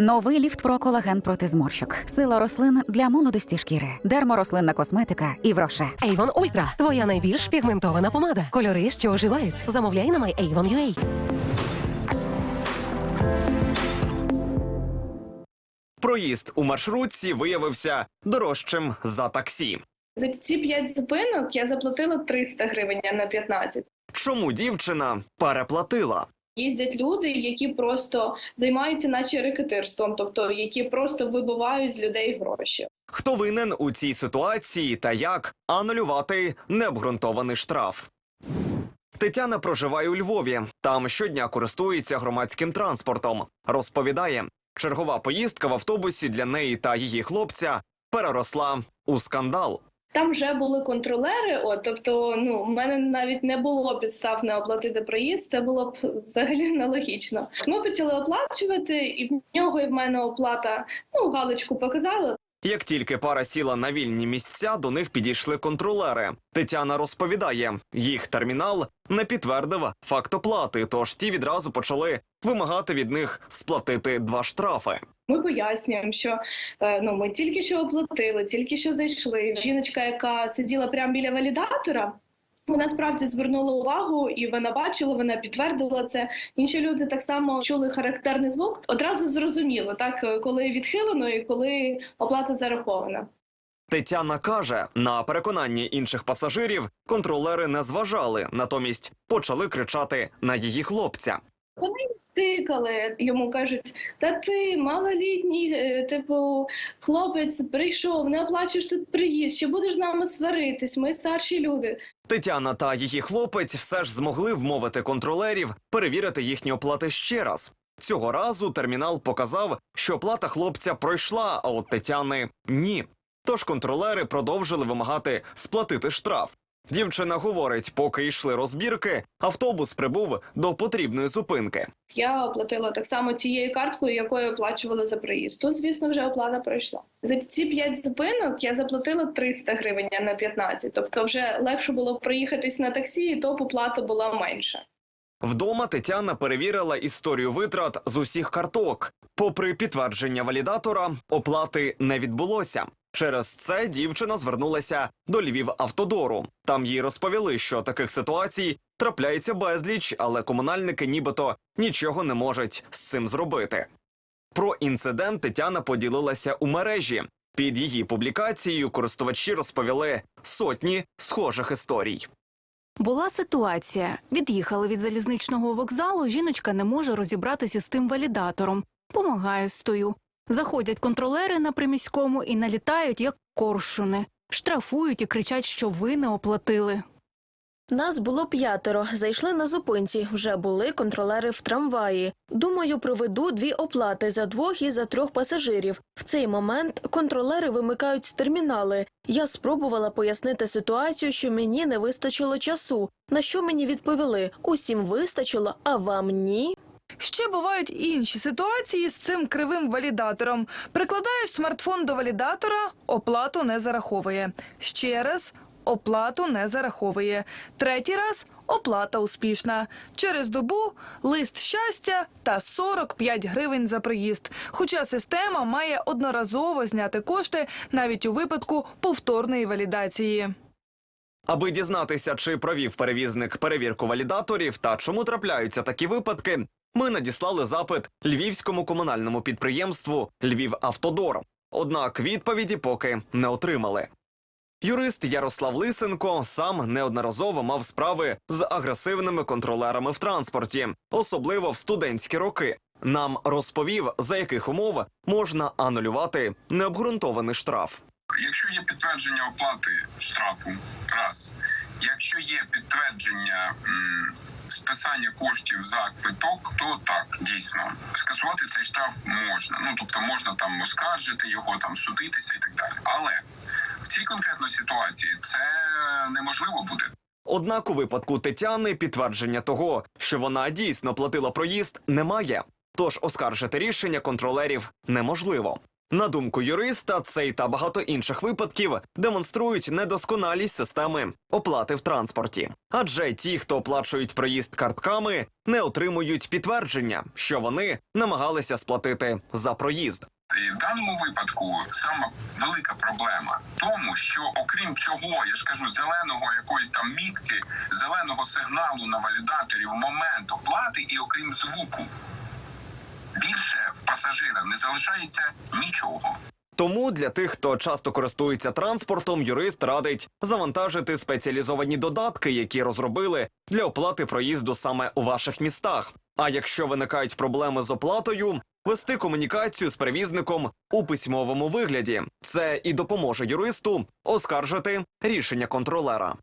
Новий ліфт про колаген проти зморщок. Сила рослин для молодості шкіри. Дерморослинна косметика і вроше. Avon Ultra – твоя найбільш пігментована помада. Кольори, що оживають. Замовляй на MyAvon.ua. Проїзд у маршрутці виявився дорожчим за таксі. За ці 5 зупинок я заплатила 300 гривень а на 15. Чому дівчина переплатила? Їздять люди, які просто займаються наче рекетирством, тобто які просто вибивають з людей гроші. Хто винен у цій ситуації та як анулювати необґрунтований штраф? Тетяна проживає у Львові. Там щодня користується громадським транспортом. Розповідає, чергова поїздка в автобусі для неї та її хлопця переросла у скандал. Там вже були контролери. От тобто, ну в мене навіть не було підстав не оплатити проїзд. Це було б взагалі нелогічно. Ми почали оплачувати, і в нього і в мене оплата ну галочку показала. Як тільки пара сіла на вільні місця, до них підійшли контролери. Тетяна розповідає, їх термінал не підтвердив факт оплати, тож ті відразу почали вимагати від них сплатити два штрафи. Ми пояснюємо, що е, ну ми тільки що оплатили, тільки що зайшли. Жіночка, яка сиділа прямо біля валідатора. Вона справді звернула увагу, і вона бачила, вона підтвердила це. Інші люди так само чули характерний звук. Одразу зрозуміло, так е, коли відхилено і коли оплата зарахована. Тетяна каже, на переконанні інших пасажирів контролери не зважали, натомість почали кричати на її хлопця. Тикали йому кажуть: та ти малолітній, е, типу, хлопець прийшов, не оплачуєш тут приїзд, ще будеш з нами сваритись. Ми старші люди. Тетяна та її хлопець все ж змогли вмовити контролерів перевірити їхні оплати ще раз. Цього разу термінал показав, що оплата хлопця пройшла, а от Тетяни ні. Тож контролери продовжили вимагати сплатити штраф. Дівчина говорить, поки йшли розбірки, автобус прибув до потрібної зупинки. Я оплатила так само цією карткою, якою оплачувала за проїзд. Тут, звісно, вже оплата пройшла. За ці 5 зупинок я заплатила 300 гривень а на 15. Тобто, вже легше було проїхатись на таксі, і то оплата була менша. Вдома Тетяна перевірила історію витрат з усіх карток. Попри підтвердження валідатора, оплати не відбулося. Через це дівчина звернулася до Львів Автодору. Там їй розповіли, що таких ситуацій трапляється безліч, але комунальники нібито нічого не можуть з цим зробити. Про інцидент Тетяна поділилася у мережі. Під її публікацією користувачі розповіли сотні схожих історій. Була ситуація. Від'їхали від залізничного вокзалу. Жіночка не може розібратися з тим валідатором. Помагаю, стою. Заходять контролери на приміському і налітають, як коршуни. Штрафують і кричать, що ви не оплатили. Нас було п'ятеро. Зайшли на зупинці. Вже були контролери в трамваї. Думаю, проведу дві оплати за двох і за трьох пасажирів. В цей момент контролери вимикають термінали. Я спробувала пояснити ситуацію, що мені не вистачило часу. На що мені відповіли: усім вистачило, а вам ні. Ще бувають інші ситуації з цим кривим валідатором. Прикладаєш смартфон до валідатора, оплату не зараховує. Ще раз оплату не зараховує. Третій раз оплата успішна. Через добу лист щастя та 45 гривень за приїзд. Хоча система має одноразово зняти кошти навіть у випадку повторної валідації. Аби дізнатися, чи провів перевізник перевірку валідаторів та чому трапляються такі випадки, ми надіслали запит львівському комунальному підприємству Львівавтодор. Однак відповіді поки не отримали. Юрист Ярослав Лисенко сам неодноразово мав справи з агресивними контролерами в транспорті, особливо в студентські роки. Нам розповів, за яких умов можна анулювати необґрунтований штраф. Якщо є підтвердження оплати штрафу, раз. Якщо є підтвердження списання коштів за квиток, то так дійсно скасувати цей штраф можна. Ну тобто можна там оскаржити його, там судитися і так далі. Але в цій конкретній ситуації це неможливо буде. Однак у випадку Тетяни підтвердження того, що вона дійсно платила проїзд, немає. Тож оскаржити рішення контролерів неможливо. На думку юриста, цей та багато інших випадків демонструють недосконалість системи оплати в транспорті. Адже ті, хто оплачують проїзд картками, не отримують підтвердження, що вони намагалися сплатити за проїзд. І в даному випадку сама велика проблема в тому, що окрім цього, я ж кажу, зеленого якоїсь там мітки, зеленого сигналу на валідаторі в момент оплати, і окрім звуку, більше в пасажира не залишається нічого. Тому для тих, хто часто користується транспортом, юрист радить завантажити спеціалізовані додатки, які розробили для оплати проїзду саме у ваших містах. А якщо виникають проблеми з оплатою, вести комунікацію з перевізником у письмовому вигляді. Це і допоможе юристу оскаржити рішення контролера.